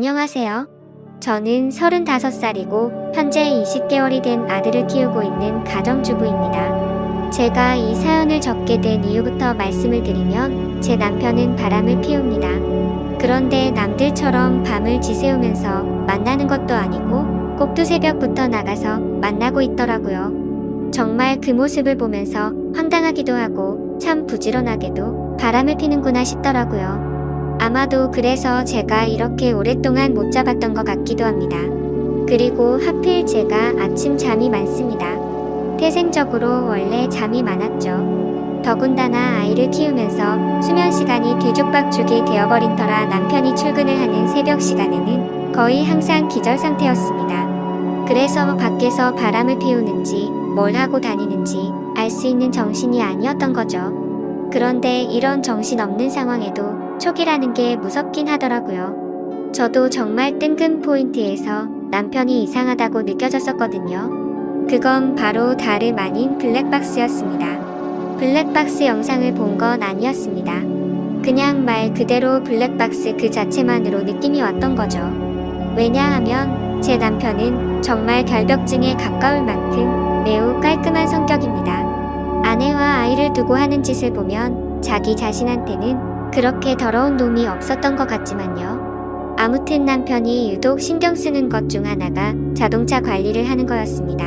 안녕하세요. 저는 35살이고 현재 20개월이 된 아들을 키우고 있는 가정주부입니다. 제가 이 사연을 적게 된 이유부터 말씀을 드리면 제 남편은 바람을 피웁니다. 그런데 남들처럼 밤을 지새우면서 만나는 것도 아니고 꼭두 새벽부터 나가서 만나고 있더라고요. 정말 그 모습을 보면서 황당하기도 하고 참 부지런하게도 바람을 피는구나 싶더라고요. 아마도 그래서 제가 이렇게 오랫동안 못 잡았던 것 같기도 합니다. 그리고 하필 제가 아침 잠이 많습니다. 태생적으로 원래 잠이 많았죠. 더군다나 아이를 키우면서 수면 시간이 뒤죽박죽이 되어버린 터라 남편이 출근을 하는 새벽 시간에는 거의 항상 기절 상태였습니다. 그래서 밖에서 바람을 피우는지 뭘 하고 다니는지 알 수 있는 정신이 아니었던 거죠. 그런데 이런 정신 없는 상황에도 촉이라는 게 무섭긴 하더라고요. 저도 정말 뜬금 포인트에서 남편이 이상하다고 느껴졌었거든요. 그건 바로 다름 아닌 블랙박스였습니다. 블랙박스 영상을 본 건 아니었습니다. 그냥 말 그대로 블랙박스 그 자체만으로 느낌이 왔던 거죠. 왜냐하면 제 남편은 정말 결벽증에 가까울 만큼 매우 깔끔한 성격입니다. 아내와 아이를 두고 하는 짓을 보면 자기 자신한테는 그렇게 더러운 놈이 없었던 것 같지만요. 아무튼 남편이 유독 신경 쓰는 것 중 하나가 자동차 관리를 하는 거였습니다.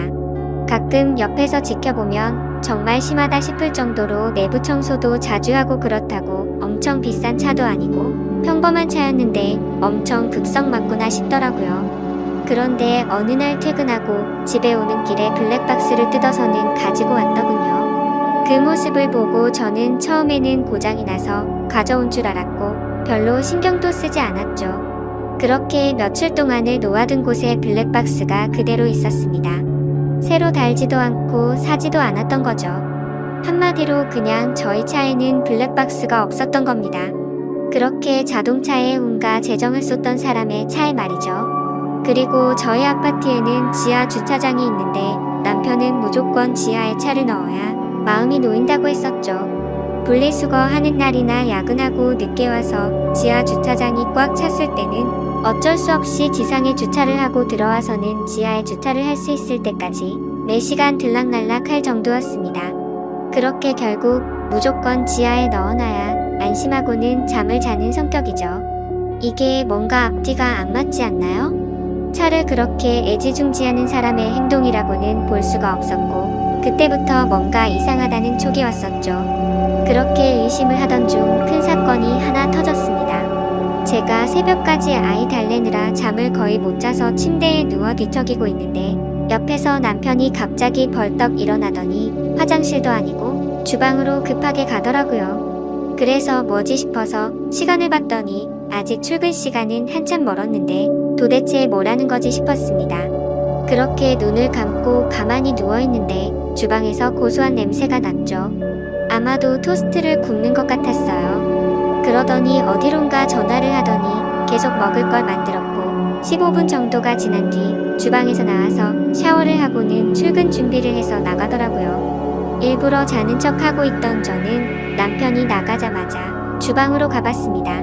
가끔 옆에서 지켜보면 정말 심하다 싶을 정도로 내부 청소도 자주 하고 그렇다고 엄청 비싼 차도 아니고 평범한 차였는데 엄청 급성 맞구나 싶더라고요. 그런데 어느 날 퇴근하고 집에 오는 길에 블랙박스를 뜯어서는 가지고 왔더군요. 그 모습을 보고 저는 처음에는 고장이 나서 가져온 줄 알았고 별로 신경도 쓰지 않았죠. 그렇게 며칠 동안을 놓아둔 곳에 블랙박스가 그대로 있었습니다. 새로 달지도 않고 사지도 않았던 거죠. 한마디로 그냥 저희 차에는 블랙박스가 없었던 겁니다. 그렇게 자동차에 온갖 재정을 쏟던 사람의 차에 말이죠. 그리고 저희 아파트에는 지하 주차장이 있는데 남편은 무조건 지하에 차를 넣어야 마음이 놓인다고 했었죠. 분리수거 하는 날이나 야근하고 늦게 와서 지하 주차장이 꽉 찼을 때는 어쩔 수 없이 지상에 주차를 하고 들어와서는 지하에 주차를 할 수 있을 때까지 매시간 들락날락 할 정도였습니다. 그렇게 결국 무조건 지하에 넣어놔야 안심하고는 잠을 자는 성격이죠. 이게 뭔가 앞뒤가 안 맞지 않나요? 차를 그렇게 애지중지하는 사람의 행동이라고는 볼 수가 없었고, 그때부터 뭔가 이상하다는 촉이 왔었죠. 그렇게 의심을 하던 중 큰 사건이 하나 터졌습니다. 제가 새벽까지 아이 달래느라 잠을 거의 못 자서 침대에 누워 뒤척이고 있는데, 옆에서 남편이 갑자기 벌떡 일어나더니 화장실도 아니고 주방으로 급하게 가더라고요. 그래서 뭐지 싶어서 시간을 봤더니 아직 출근 시간은 한참 멀었는데 도대체 뭐라는 거지 싶었습니다. 그렇게 눈을 감고 가만히 누워있는데 주방에서 고소한 냄새가 났죠. 아마도 토스트를 굽는 것 같았어요. 그러더니 어디론가 전화를 하더니 계속 먹을 걸 만들었고 15분 정도가 지난 뒤 주방에서 나와서 샤워를 하고는 출근 준비를 해서 나가더라고요. 일부러 자는 척 하고 있던 저는 남편이 나가자마자 주방으로 가봤습니다.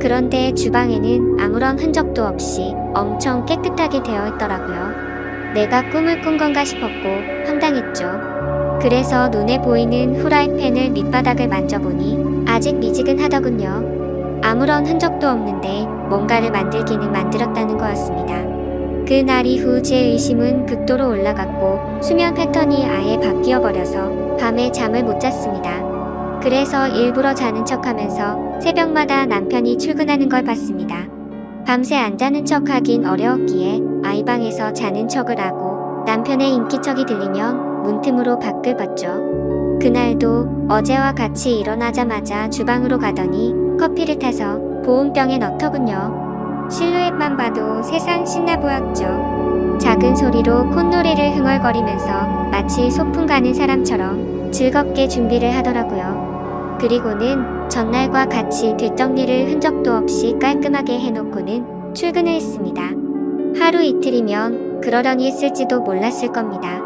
그런데 주방에는 아무런 흔적도 없이 엄청 깨끗하게 되어 있더라고요. 내가 꿈을 꾼 건가 싶었고 황당했죠. 그래서 눈에 보이는 후라이팬을 밑바닥을 만져보니 아직 미지근하더군요. 아무런 흔적도 없는데 뭔가를 만들기는 만들었다는 거였습니다. 그날 이후 제 의심은 극도로 올라갔고 수면 패턴이 아예 바뀌어 버려서 밤에 잠을 못 잤습니다. 그래서 일부러 자는 척 하면서 새벽마다 남편이 출근하는 걸 봤습니다. 밤새 안 자는 척 하긴 어려웠기에 아이방에서 자는 척을 하고 남편의 인기척이 들리면 문틈으로 밖을 봤죠. 그날도 어제와 같이 일어나자마자 주방으로 가더니 커피를 타서 보온병에 넣더군요. 실루엣만 봐도 세상 신나 보였죠. 작은 소리로 콧노래를 흥얼거리면서 마치 소풍 가는 사람처럼 즐겁게 준비를 하더라고요. 그리고는 전날과 같이 뒷정리를 흔적도 없이 깔끔하게 해놓고는 출근을 했습니다. 하루 이틀이면 그러려니 했을지도 몰랐을 겁니다.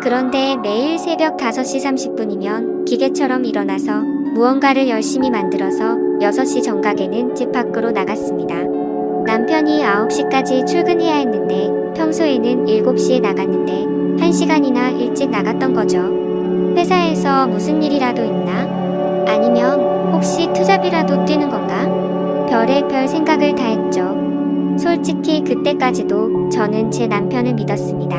그런데 매일 새벽 5시 30분이면 기계처럼 일어나서 무언가를 열심히 만들어서 6시 정각에는 집 밖으로 나갔습니다. 남편이 9시까지 출근해야 했는데 평소에는 7시에 나갔는데 1시간이나 일찍 나갔던 거죠. 회사에서 무슨 일이라도 있나? 아니면 혹시 투잡이라도 뛰는 건가? 별의 별 생각을 다 했죠. 솔직히 그때까지도 저는 제 남편을 믿었습니다.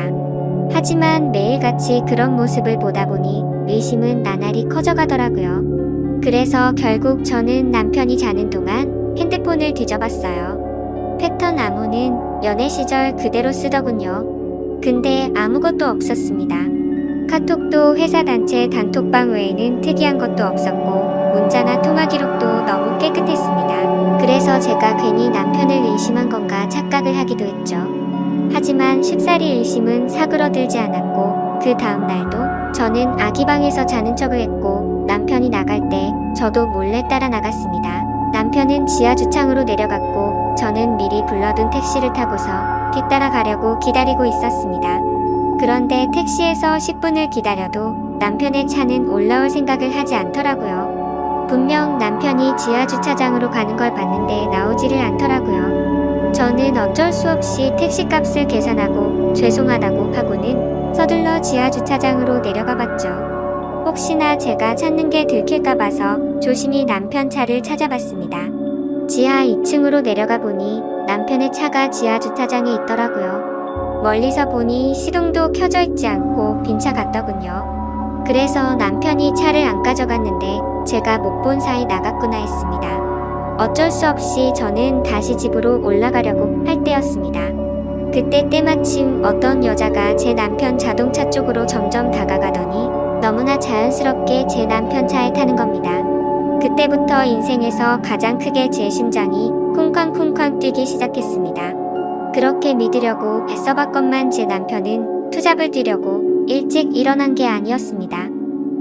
하지만 매일같이 그런 모습을 보다 보니 의심은 나날이 커져가더라고요. 그래서 결국 저는 남편이 자는 동안 핸드폰을 뒤져봤어요. 패턴 암호는 연애 시절 그대로 쓰더군요. 근데 아무것도 없었습니다. 카톡도 회사 단체 단톡방 외에는 특이한 것도 없었고 문자나 통화 기록도 너무 깨끗했습니다. 그래서 제가 괜히 남편을 의심한 건가 착각을 하기도 했죠. 하지만 쉽사리 의심은 사그러들지 않았고 그 다음 날도 저는 아기 방에서 자는 척을 했고 남편이 나갈 때 저도 몰래 따라 나갔습니다. 남편은 지하 주차장으로 내려갔고 저는 미리 불러둔 택시를 타고서 뒤따라 가려고 기다리고 있었습니다. 그런데 택시에서 10분을 기다려도 남편의 차는 올라올 생각을 하지 않더라고요. 분명 남편이 지하 주차장으로 가는 걸 봤는데 나오지를 않더라고요. 저는 어쩔 수 없이 택시 값을 계산하고 죄송하다고 하고는 서둘러 지하 주차장으로 내려가 봤죠. 혹시나 제가 찾는 게 들킬까 봐서 조심히 남편 차를 찾아봤습니다. 지하 2층으로 내려가 보니 남편의 차가 지하 주차장에 있더라고요. 멀리서 보니 시동도 켜져 있지 않고 빈 차 같더군요. 그래서 남편이 차를 안 가져갔는데 제가 못 본 사이 나갔구나 했습니다. 어쩔 수 없이 저는 다시 집으로 올라가려고 할 때였습니다. 그때 때마침 어떤 여자가 제 남편 자동차 쪽으로 점점 다가가더니 너무나 자연스럽게 제 남편 차에 타는 겁니다. 그때부터 인생에서 가장 크게 제 심장이 쿵쾅쿵쾅 뛰기 시작했습니다. 그렇게 믿으려고 애써봤건만 제 남편은 투잡을 뛰려고 일찍 일어난 게 아니었습니다.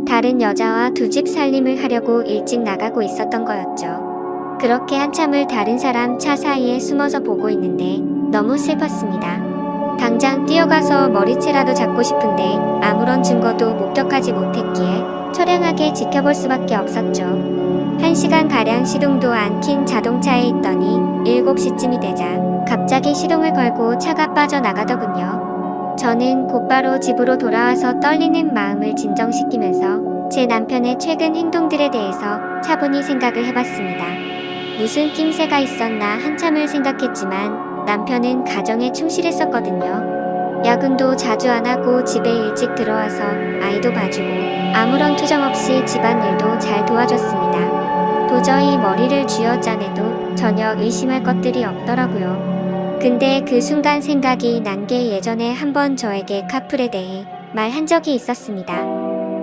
다른 여자와 두 집 살림을 하려고 일찍 나가고 있었던 거였죠. 그렇게 한참을 다른 사람 차 사이에 숨어서 보고 있는데 너무 슬펐습니다. 당장 뛰어가서 머리채라도 잡고 싶은데 아무런 증거도 목격하지 못했기에 처량하게 지켜볼 수밖에 없었죠. 한 시간 가량 시동도 안 킨 자동차에 있더니 7시쯤이 되자 갑자기 시동을 걸고 차가 빠져나가더군요. 저는 곧바로 집으로 돌아와서 떨리는 마음을 진정시키면서 제 남편의 최근 행동들에 대해서 차분히 생각을 해봤습니다. 무슨 낌새가 있었나 한참을 생각했지만 남편은 가정에 충실했었거든요. 야근도 자주 안 하고 집에 일찍 들어와서 아이도 봐주고 아무런 투정 없이 집안일도 잘 도와줬습니다. 도저히 머리를 쥐어 짜내도 전혀 의심할 것들이 없더라고요. 근데 그 순간 생각이 난 게 예전에 한번 저에게 카풀에 대해 말한 적이 있었습니다.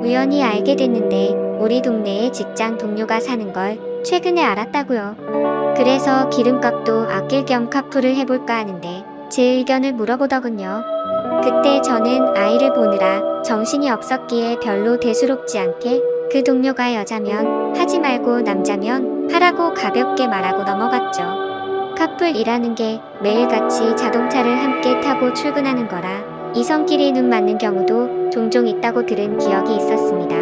우연히 알게 됐는데 우리 동네에 직장 동료가 사는 걸 최근에 알았다고요. 그래서 기름값도 아낄 겸 카풀을 해볼까 하는데 제 의견을 물어보더군요. 그때 저는 아이를 보느라 정신이 없었기에 별로 대수롭지 않게 그 동료가 여자면 하지 말고 남자면 하라고 가볍게 말하고 넘어갔죠. 카풀이라는 게 매일같이 자동차를 함께 타고 출근하는 거라 이성끼리 눈 맞는 경우도 종종 있다고 들은 기억이 있었습니다.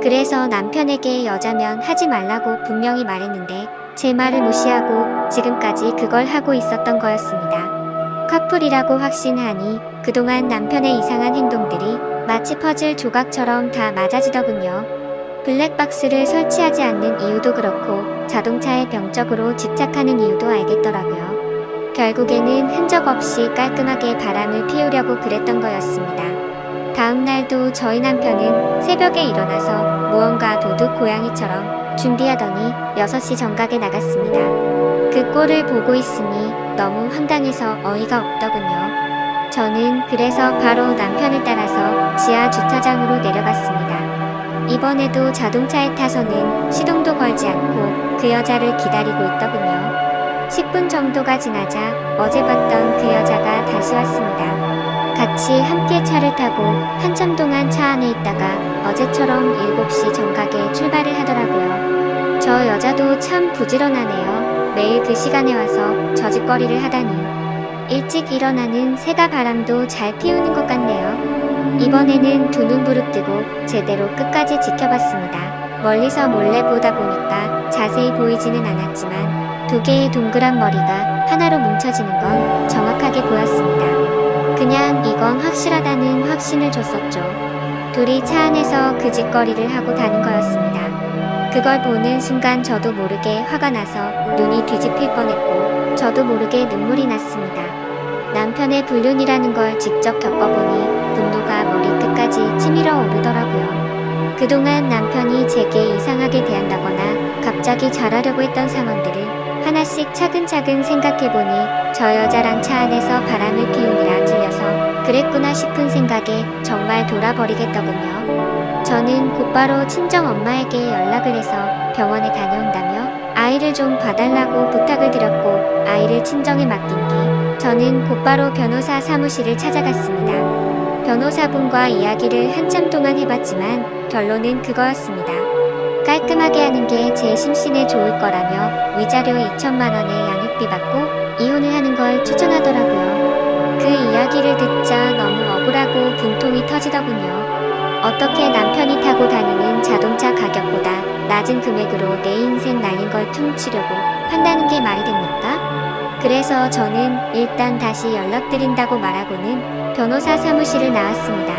그래서 남편에게 여자면 하지 말라고 분명히 말했는데 제 말을 무시하고 지금까지 그걸 하고 있었던 거였습니다. 커플이라고 확신하니 그동안 남편의 이상한 행동들이 마치 퍼즐 조각처럼 다 맞아지더군요. 블랙박스를 설치하지 않는 이유도 그렇고 자동차에 병적으로 집착하는 이유도 알겠더라고요. 결국에는 흔적 없이 깔끔하게 바람을 피우려고 그랬던 거였습니다. 다음 날도 저희 남편은 새벽에 일어나서 무언가 도둑 고양이처럼 준비하더니 6시 정각에 나갔습니다. 그 꼴을 보고 있으니 너무 황당해서 어이가 없더군요. 저는 그래서 바로 남편을 따라서 지하 주차장으로 내려갔습니다. 이번에도 자동차에 타서는 시동도 걸지 않고 그 여자를 기다리고 있더군요. 10분 정도가 지나자 어제 봤던 그 여자가 다시 왔습니다. 같이 함께 차를 타고 한참 동안 차 안에 있다가 어제처럼 7시 정각에 출발을 하더라고요. 저 여자도 참 부지런하네요. 매일 그 시간에 와서 저짓거리를 하다니. 일찍 일어나는 새가 바람도 잘 피우는 것 같네요. 이번에는 두 눈 부릅뜨고 제대로 끝까지 지켜봤습니다. 멀리서 몰래 보다 보니까 자세히 보이지는 않았지만 두 개의 동그란 머리가 하나로 뭉쳐지는 건 정확하게 보였습니다. 그냥 이건 확실하다는 확신을 줬었죠. 둘이 차 안에서 그 짓거리를 하고 다닌 거였습니다. 그걸 보는 순간 저도 모르게 화가 나서 눈이 뒤집힐 뻔했고 저도 모르게 눈물이 났습니다. 남편의 불륜이라는 걸 직접 겪어보니 분노가 머리끝까지 치밀어 오르더라고요. 그동안 남편이 제게 이상하게 대한다거나 갑자기 잘하려고 했던 상황들을 하나씩 차근차근 생각해보니 저 여자랑 차 안에서 바람을 피우느라 질려서 그랬구나 싶은 생각에 정말 돌아버리겠더군요. 저는 곧바로 친정 엄마에게 연락을 해서 병원에 다녀온다며 아이를 좀 봐달라고 부탁을 드렸고 아이를 친정에 맡긴 뒤 저는 곧바로 변호사 사무실을 찾아갔습니다. 변호사분과 이야기를 한참 동안 해봤지만 결론은 그거였습니다. 깔끔하게 하는 게 제 심신에 좋을 거라며 위자료 2천만 원의 양육비 받고 이혼을 하는 걸 추천하더라고요. 그 이야기를 듣자 너무 억울하고 분통이 터지더군요. 어떻게 남편이 타고 다니는 자동차 가격보다 낮은 금액으로 내 인생 날린 걸 퉁치려고 한다는 게 말이 됩니까? 그래서 저는 일단 다시 연락드린다고 말하고는 변호사 사무실을 나왔습니다.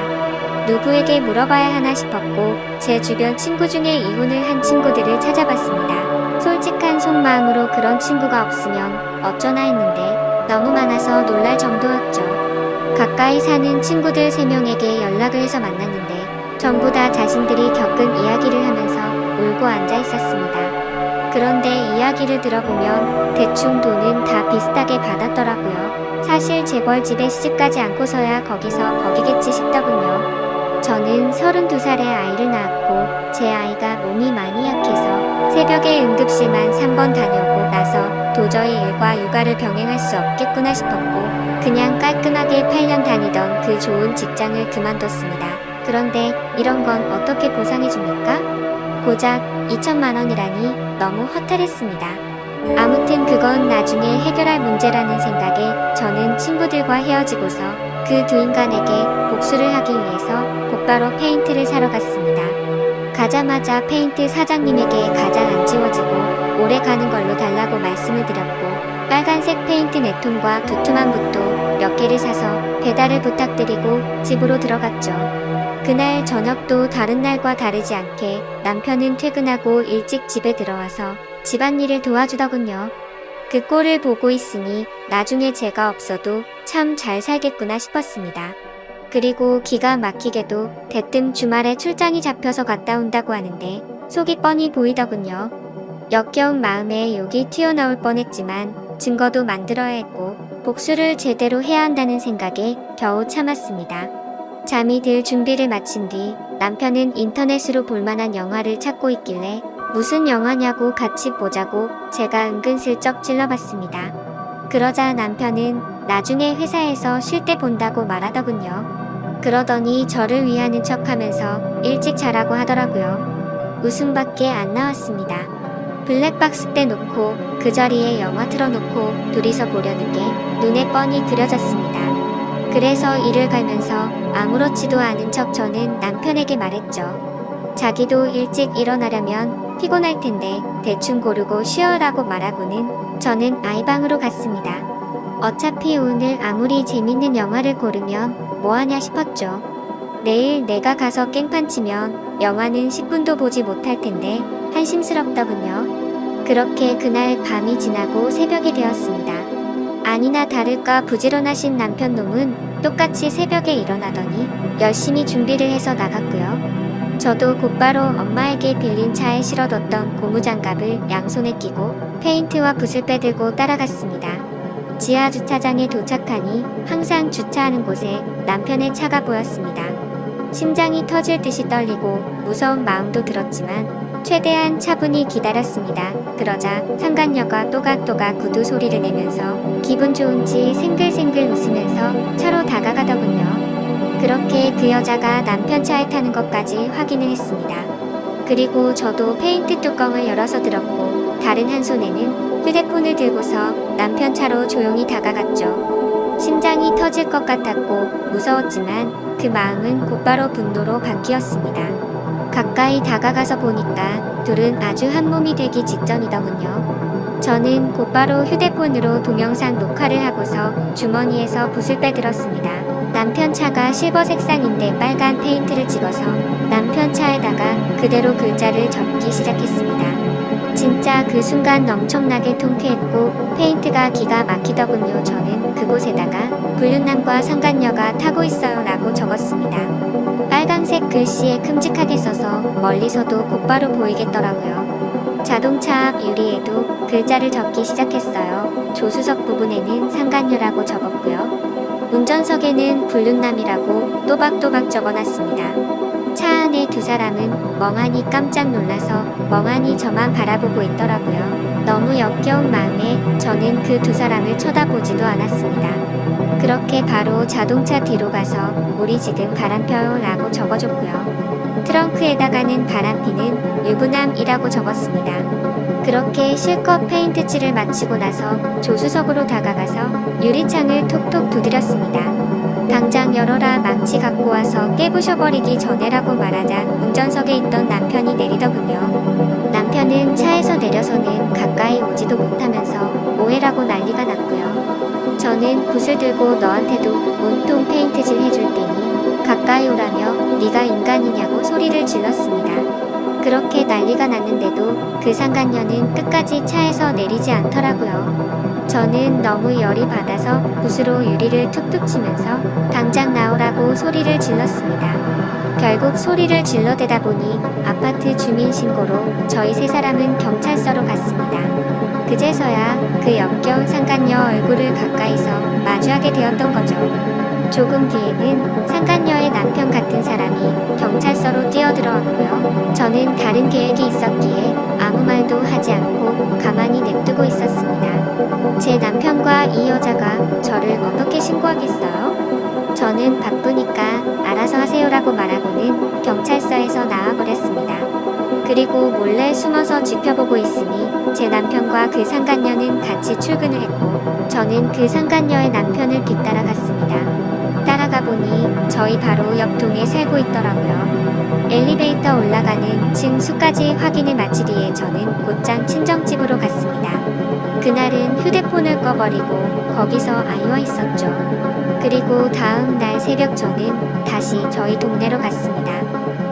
누구에게 물어봐야 하나 싶었고 제 주변 친구 중에 이혼을 한 친구들을 찾아봤습니다. 솔직한 속마음으로 그런 친구가 없으면 어쩌나 했는데 너무 많아서 놀랄 정도였죠. 가까이 사는 친구들 3명에게 연락을 해서 만났는데 전부 다 자신들이 겪은 이야기를 하면서 울고 앉아 있었습니다. 그런데 이야기를 들어보면 대충 돈은 다 비슷하게 받았더라고요. 사실 재벌 집에 시집가지 않고서야 거기서 거기겠지 싶더군요. 저는 32살에 아이를 낳았고 제 아이가 몸이 많이 약해서 새벽에 응급실만 3번 다녀오고 나서 도저히 일과 육아를 병행할 수 없겠구나 싶었고 그냥 깔끔하게 8년 다니던 그 좋은 직장을 그만뒀습니다. 그런데 이런 건 어떻게 보상해 줍니까? 고작 2천만 원이라니 너무 허탈했습니다. 아무튼 그건 나중에 해결할 문제라는 생각에 저는 친구들과 헤어지고서 그 두 인간에게 복수를 하기 위해서 곧바로 페인트를 사러 갔습니다. 가자마자 페인트 사장님에게 가장 안 지워지고 오래 가는 걸로 달라고 말씀을 드렸고 빨간색 페인트 네 통과 두툼한 붓도 몇 개를 사서 배달을 부탁드리고 집으로 들어갔죠. 그날 저녁도 다른 날과 다르지 않게 남편은 퇴근하고 일찍 집에 들어와서 집안일을 도와주더군요. 그 꼴을 보고 있으니 나중에 제가 없어도 참 잘 살겠구나 싶었습니다. 그리고 기가 막히게도 대뜸 주말에 출장이 잡혀서 갔다 온다고 하는데 속이 뻔히 보이더군요. 역겨운 마음에 욕이 튀어나올 뻔했지만 증거도 만들어야 했고 복수를 제대로 해야 한다는 생각에 겨우 참았습니다. 잠이 들 준비를 마친 뒤 남편은 인터넷으로 볼만한 영화를 찾고 있길래 무슨 영화냐고 같이 보자고 제가 은근슬쩍 찔러봤습니다. 그러자 남편은 나중에 회사에서 쉴 때 본다고 말하더군요. 그러더니 저를 위하는 척 하면서 일찍 자라고 하더라고요. 웃음밖에 안 나왔습니다. 블랙박스 때 놓고 그 자리에 영화 틀어놓고 둘이서 보려는 게 눈에 뻔히 그려졌습니다. 그래서 이를 갈면서 아무렇지도 않은 척 저는 남편에게 말했죠. 자기도 일찍 일어나려면 피곤할 텐데 대충 고르고 쉬어라고 말하고는 저는 아이방으로 갔습니다. 어차피 오늘 아무리 재밌는 영화를 고르면 뭐하냐 싶었죠. 내일 내가 가서 깽판 치면 영화는 10분도 보지 못할 텐데 한심스럽더군요. 그렇게 그날 밤이 지나고 새벽이 되었습니다. 아니나 다를까 부지런하신 남편 놈은 똑같이 새벽에 일어나더니 열심히 준비를 해서 나갔고요. 저도 곧바로 엄마에게 빌린 차에 실어뒀던 고무장갑을 양손에 끼고 페인트와 붓을 빼들고 따라갔습니다. 지하 주차장에 도착하니 항상 주차하는 곳에 남편의 차가 보였습니다. 심장이 터질 듯이 떨리고 무서운 마음도 들었지만 최대한 차분히 기다렸습니다. 그러자 상간녀가 또각또각 구두 소리를 내면서 기분 좋은지 생글생글 웃으면서 차로 다가가더군요. 그렇게 그 여자가 남편 차에 타는 것까지 확인을 했습니다. 그리고 저도 페인트 뚜껑을 열어서 들었고 다른 한 손에는 휴대폰을 들고서 남편 차로 조용히 다가갔죠. 심장이 터질 것 같았고 무서웠지만 그 마음은 곧바로 분노로 바뀌었습니다. 가까이 다가가서 보니까 둘은 아주 한 몸이 되기 직전이더군요. 저는 곧바로 휴대폰으로 동영상 녹화를 하고서 주머니에서 붓을 빼들었습니다. 남편 차가 실버 색상인데 빨간 페인트를 찍어서 남편 차에다가 그대로 글자를 적기 시작했습니다. 진짜 그 순간 엄청나게 통쾌했고 페인트가 기가 막히더군요. 저는 그곳에다가 불륜남과 상간녀가 타고 있어요 라고 적었습니다. 빨강색 글씨에 큼직하게 써서 멀리서도 곧바로 보이겠더라고요. 자동차 앞 유리에도 글자를 적기 시작했어요. 조수석 부분에는 상간녀라고 적었고요. 운전석에는 불륜남이라고 또박또박 적어놨습니다. 차 안에 두 사람은 멍하니 깜짝 놀라서 멍하니 저만 바라보고 있더라고요. 너무 역겨운 마음에 저는 그 두 사람을 쳐다보지도 않았습니다. 그렇게 바로 자동차 뒤로 가서 우리 지금 바람 펴요 라고 적어줬고요. 트렁크에다가는 바람피는 유부남이라고 적었습니다. 그렇게 실컷 페인트칠을 마치고 나서 조수석으로 다가가서 유리창을 톡톡 두드렸습니다. 당장 열어라 망치 갖고 와서 깨부셔버리기 전에라고 말하자 운전석에 있던 남편이 내리더군요. 남편은 차에서 내려서는 가까이 오지도 못하면서 오해라고 난리가 났고요. 저는 붓을 들고 너한테도 온통 페인트질 해줄 테니 가까이 오라며 네가 인간이냐고 소리를 질렀습니다. 그렇게 난리가 났는데도 그 상간녀는 끝까지 차에서 내리지 않더라고요. 저는 너무 열이 받아서 붓으로 유리를 툭툭 치면서 당장 나오라고 소리를 질렀습니다. 결국 소리를 질러대다 보니 아파트 주민 신고로 저희 세 사람은 경찰서로 갔습니다. 그제서야 그 역겨운 상간녀 얼굴을 가까이서 마주하게 되었던 거죠. 조금 뒤에는 상간녀의 남편 같은 사람이 경찰서로 뛰어들어왔고요. 저는 다른 계획이 있었기에 아무 말도 하지 않고 가만히 냅두고 있었습니다. 제 남편과 이 여자가 저를 어떻게 신고하겠어요? 저는 바쁘니까 알아서 하세요라고 말하고는 경찰서에서 나와버렸습니다. 그리고 몰래 숨어서 지켜보고 있으니 제 남편과 그 상간녀는 같이 출근을 했고 저는 그 상간녀의 남편을 뒤따라 갔습니다. 보니 저희 바로 옆 동에 살고 있더라고요. 엘리베이터 올라가는 층 수까지 확인을 마친 뒤에 저는 곧장 친정집으로 갔습니다. 그날은 휴대폰을 꺼버리고 거기서 아이와 있었죠. 그리고 다음 날 새벽 저는 다시 저희 동네로 갔습니다.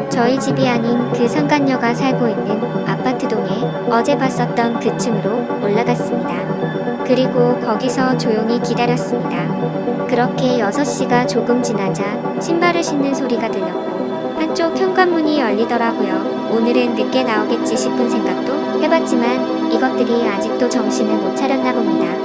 저희 집이 아닌 그 상간녀가 살고 있는 아파트 동에 어제 봤었던 그 층으로 올라갔습니다. 그리고 거기서 조용히 기다렸습니다. 그렇게 6시가 조금 지나자 신발을 신는 소리가 들렸고 한쪽 현관문이 열리더라고요. 오늘은 늦게 나오겠지 싶은 생각도 해봤지만 이것들이 아직도 정신을 못 차렸나 봅니다.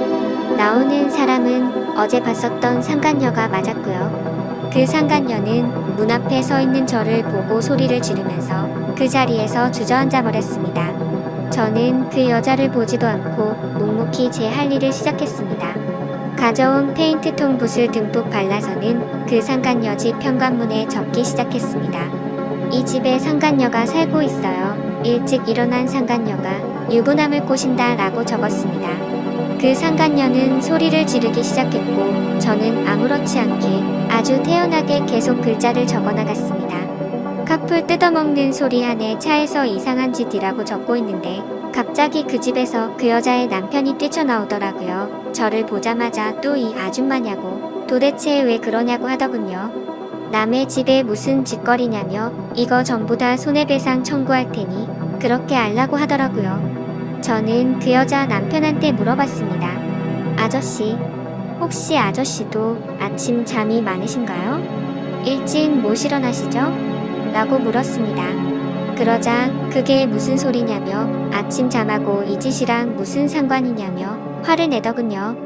나오는 사람은 어제 봤었던 상간녀가 맞았고요. 그 상간녀는 문 앞에 서 있는 저를 보고 소리를 지르면서 그 자리에서 주저앉아 버렸습니다. 저는 그 여자를 보지도 않고 묵묵히 제 할 일을 시작했습니다. 가져온 페인트통 붓을 듬뿍 발라서는 그 상간녀 집 현관문에 적기 시작했습니다. 이 집에 상간녀가 살고 있어요. 일찍 일어난 상간녀가 유부남을 꼬신다 라고 적었습니다. 그 상간녀는 소리를 지르기 시작했고 저는 아무렇지 않게 아주 태연하게 계속 글자를 적어 나갔습니다. 카풀 뜯어먹는 소리 안에 차에서 이상한 짓이라고 적고 있는데 갑자기 그 집에서 그 여자의 남편이 뛰쳐나오더라고요. 저를 보자마자 또 이 아줌마냐고 도대체 왜 그러냐고 하더군요. 남의 집에 무슨 짓거리냐며 이거 전부 다 손해배상 청구할 테니 그렇게 알라고 하더라고요. 저는 그 여자 남편한테 물어봤습니다. 아저씨, 혹시 아저씨도 아침 잠이 많으신가요? 일찍 못 일어나시죠? 라고 물었습니다. 그러자 그게 무슨 소리냐며 아침 잠하고 이 짓이랑 무슨 상관이냐며 화를 내더군요.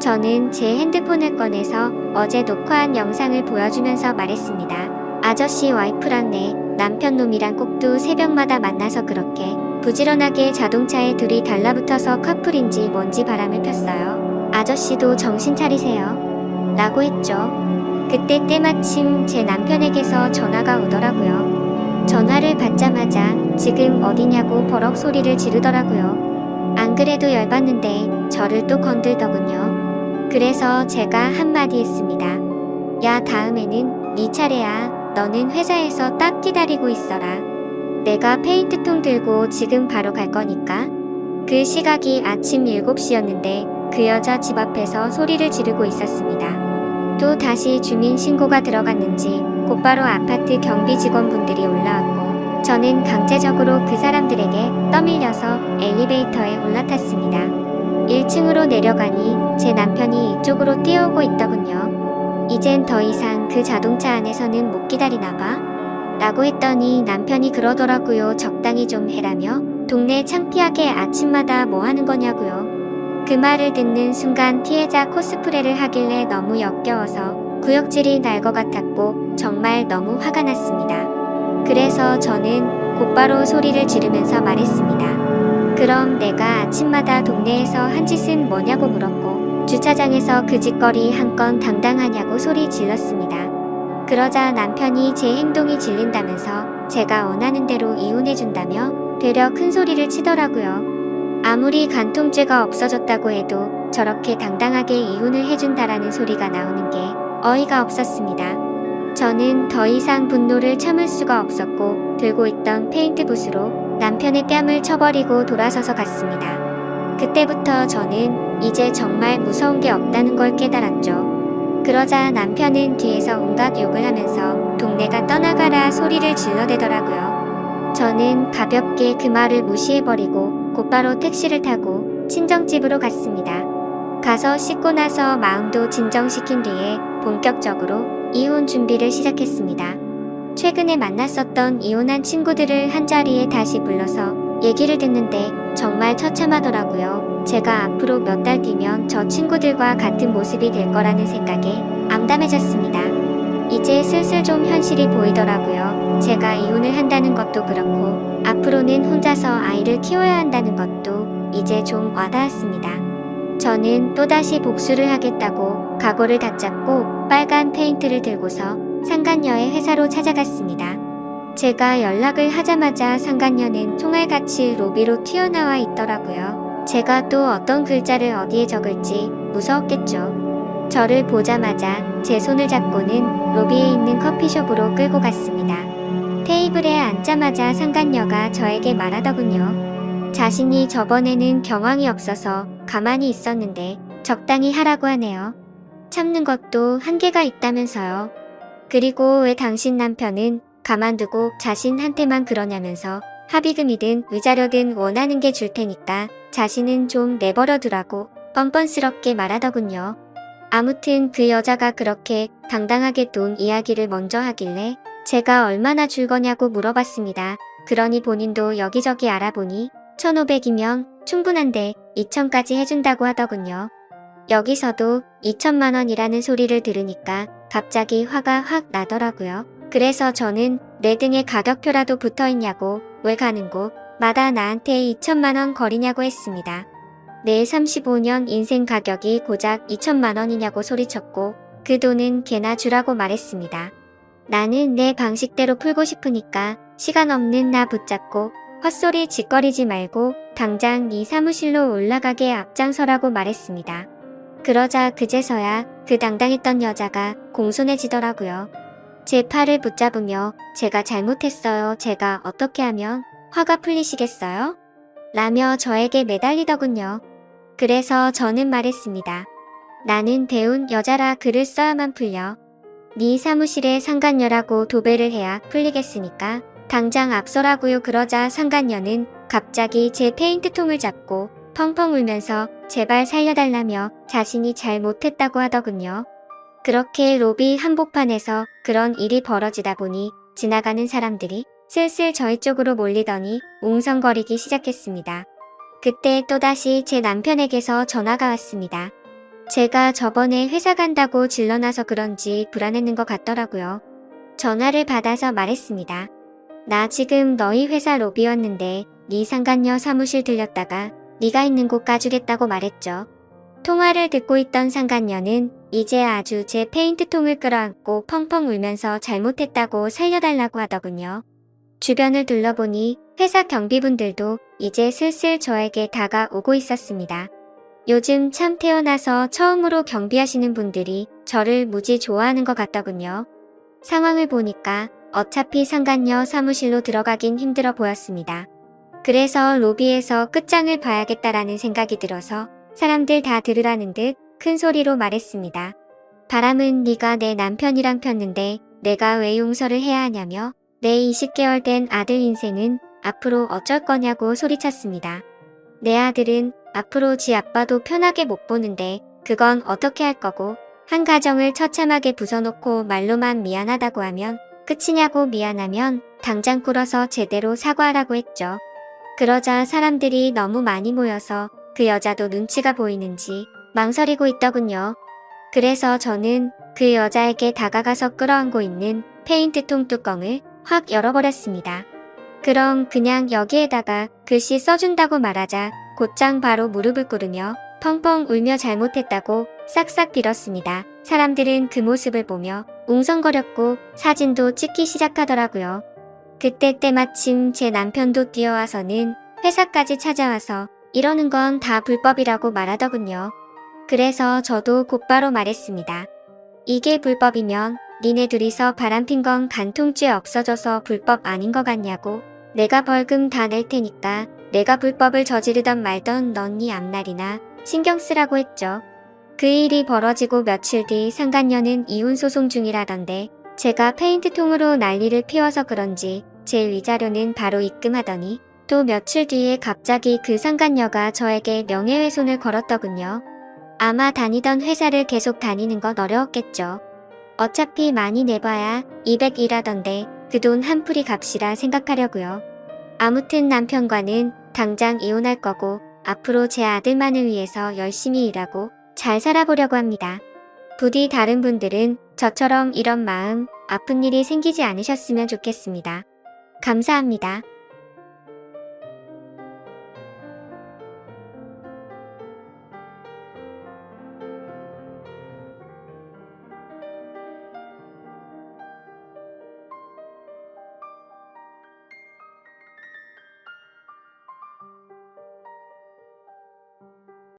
저는 제 핸드폰을 꺼내서 어제 녹화한 영상을 보여주면서 말했습니다. 아저씨 와이프랑 내 남편 놈이랑 꼭두 새벽마다 만나서 그렇게 부지런하게 자동차에 둘이 달라붙어서 커플인지 뭔지 바람을 폈어요. 아저씨도 정신 차리세요. 라고 했죠. 그때 때마침 제 남편에게서 전화가 오더라고요. 전화를 받자마자 지금 어디냐고 버럭 소리를 지르더라고요. 안 그래도 열받는데 저를 또 건들더군요. 그래서 제가 한마디 했습니다. 야, 다음에는 네 차례야. 너는 회사에서 딱 기다리고 있어라. 내가 페인트통 들고 지금 바로 갈 거니까. 그 시각이 아침 7시였는데 그 여자 집 앞에서 소리를 지르고 있었습니다. 또 다시 주민 신고가 들어갔는지 곧바로 아파트 경비 직원분들이 올라왔고 저는 강제적으로 그 사람들에게 떠밀려서 엘리베이터에 올라탔습니다. 1층으로 내려가니 제 남편이 이쪽으로 뛰어오고 있더군요. 이젠 더 이상 그 자동차 안에서는 못 기다리나 봐. 라고 했더니 남편이 그러더라고요. 적당히 좀 해라며. 동네 창피하게 아침마다 뭐 하는 거냐고요. 그 말을 듣는 순간 피해자 코스프레를 하길래 너무 역겨워서 구역질이 날 것 같았고 정말 너무 화가 났습니다. 그래서 저는 곧바로 소리를 지르면서 말했습니다. 그럼 내가 아침마다 동네에서 한 짓은 뭐냐고 물었고 주차장에서 그 짓거리 한 건 당당하냐고 소리 질렀습니다. 그러자 남편이 제 행동이 질린다면서 제가 원하는 대로 이혼해준다며 되려 큰 소리를 치더라고요. 아무리 간통죄가 없어졌다고 해도 저렇게 당당하게 이혼을 해준다라는 소리가 나오는 게 어이가 없었습니다. 저는 더 이상 분노를 참을 수가 없었고 들고 있던 페인트 붓으로 남편의 뺨을 쳐버리고 돌아서서 갔습니다. 그때부터 저는 이제 정말 무서운 게 없다는 걸 깨달았죠. 그러자 남편은 뒤에서 온갖 욕을 하면서 동네가 떠나가라 소리를 질러대더라고요. 저는 가볍게 그 말을 무시해버리고 곧바로 택시를 타고 친정집으로 갔습니다. 가서 씻고 나서 마음도 진정시킨 뒤에 본격적으로 이혼 준비를 시작했습니다. 최근에 만났었던 이혼한 친구들을 한자리에 다시 불러서 얘기를 듣는데 정말 처참하더라고요. 제가 앞으로 몇 달 뒤면 저 친구들과 같은 모습이 될 거라는 생각에 암담해졌습니다. 이제 슬슬 좀 현실이 보이더라고요. 제가 이혼을 한다는 것도 그렇고 앞으로는 혼자서 아이를 키워야 한다는 것도 이제 좀 와닿았습니다. 저는 또다시 복수를 하겠다고 각오를 다잡고 빨간 페인트를 들고서 상간녀의 회사로 찾아갔습니다. 제가 연락을 하자마자 상간녀는 총알같이 로비로 튀어나와 있더라고요. 제가 또 어떤 글자를 어디에 적을지 무서웠겠죠. 저를 보자마자 제 손을 잡고는 로비에 있는 커피숍으로 끌고 갔습니다. 테이블에 앉자마자 상간녀가 저에게 말하더군요. 자신이 저번에는 경황이 없어서 가만히 있었는데 적당히 하라고 하네요. 참는 것도 한계가 있다면서요. 그리고 왜 당신 남편은 가만두고 자신한테만 그러냐면서 합의금이든 위자료든 원하는 게 줄 테니까 자신은 좀 내버려 두라고 뻔뻔스럽게 말하더군요. 아무튼 그 여자가 그렇게 당당하게 돈 이야기를 먼저 하길래 제가 얼마나 줄 거냐고 물어봤습니다. 그러니 본인도 여기저기 알아보니 1500이면 충분한데 2000까지 해준다고 하더군요. 여기서도 2천만 원이라는 소리를 들으니까 갑자기 화가 확 나더라고요. 그래서 저는 내 등에 가격표라도 붙어 있냐고 왜 가는 곳마다 나한테 2천만 원 거리냐고 했습니다. 내 35년 인생 가격이 고작 2천만 원이냐고 소리쳤고 그 돈은 걔나 주라고 말했습니다. 나는 내 방식대로 풀고 싶으니까 시간 없는 나 붙잡고 헛소리 짓거리지 말고 당장 네 사무실로 올라가게 앞장서라고 말했습니다. 그러자 그제서야 그 당당했던 여자가 공손해지더라고요. 제 팔을 붙잡으며 제가 잘못했어요. 제가 어떻게 하면 화가 풀리시겠어요? 라며 저에게 매달리더군요. 그래서 저는 말했습니다. 나는 배운 여자라 글을 써야만 풀려. 네 사무실에 상간녀라고 도배를 해야 풀리겠으니까 당장 앞서라고요. 그러자 상간녀는 갑자기 제 페인트통을 잡고 펑펑 울면서 제발 살려달라며 자신이 잘못했다고 하더군요. 그렇게 로비 한복판에서 그런 일이 벌어지다 보니 지나가는 사람들이 슬슬 저희 쪽으로 몰리더니 웅성거리기 시작했습니다. 그때 또다시 제 남편에게서 전화가 왔습니다. 제가 저번에 회사 간다고 질러놔서 그런지 불안했는 것 같더라고요. 전화를 받아서 말했습니다. 나 지금 너희 회사 로비였는데 네 상간녀 사무실 들렸다가 네가 있는 곳 가주겠다고 말했죠. 통화를 듣고 있던 상간녀는 이제 아주 제 페인트통을 끌어안고 펑펑 울면서 잘못했다고 살려달라고 하더군요. 주변을 둘러보니 회사 경비분들도 이제 슬슬 저에게 다가오고 있었습니다. 요즘 참 태어나서 처음으로 경비하시는 분들이 저를 무지 좋아하는 것 같더군요. 상황을 보니까 어차피 상간녀 사무실로 들어가긴 힘들어 보였습니다. 그래서 로비에서 끝장을 봐야겠다라는 생각이 들어서 사람들 다 들으라는 듯 큰 소리로 말했습니다. 바람은 네가 내 남편이랑 폈는데 내가 왜 용서를 해야 하냐며 내 20개월 된 아들 인생은 앞으로 어쩔 거냐고 소리쳤습니다. 내 아들은 앞으로 지 아빠도 편하게 못 보는데 그건 어떻게 할 거고 한 가정을 처참하게 부숴놓고 말로만 미안하다고 하면 끝이냐고 미안하면 당장 꿇어서 제대로 사과하라고 했죠. 그러자 사람들이 너무 많이 모여서 그 여자도 눈치가 보이는지 망설이고 있더군요. 그래서 저는 그 여자에게 다가가서 끌어안고 있는 페인트통 뚜껑을 확 열어버렸습니다. 그럼 그냥 여기에다가 글씨 써준다고 말하자 곧장 바로 무릎을 꿇으며 펑펑 울며 잘못했다고 싹싹 빌었습니다. 사람들은 그 모습을 보며 웅성거렸고 사진도 찍기 시작하더라고요. 그때 때마침 제 남편도 뛰어와서는 회사까지 찾아와서 이러는 건 다 불법이라고 말하더군요. 그래서 저도 곧바로 말했습니다. 이게 불법이면 니네 둘이서 바람핀 건 간통죄 없어져서 불법 아닌 것 같냐고 내가 벌금 다 낼 테니까 내가 불법을 저지르던 말던 넌네 앞날이나 신경 쓰라고 했죠. 그 일이 벌어지고 며칠 뒤 상간녀는 이혼 소송 중이라던데 제가 페인트통으로 난리를 피워서 그런지 제 위자료는 바로 입금하더니 또 며칠 뒤에 갑자기 그 상간녀가 저에게 명예훼손을 걸었더군요. 아마 다니던 회사를 계속 다니는 건 어려웠겠죠. 어차피 많이 내봐야 200이라던데 그 돈 한 풀이 값이라 생각하려고요. 아무튼 남편과는 당장 이혼할 거고 앞으로 제 아들만을 위해서 열심히 일하고 잘 살아보려고 합니다. 부디 다른 분들은 저처럼 이런 마음 아픈 일이 생기지 않으셨으면 좋겠습니다. 감사합니다.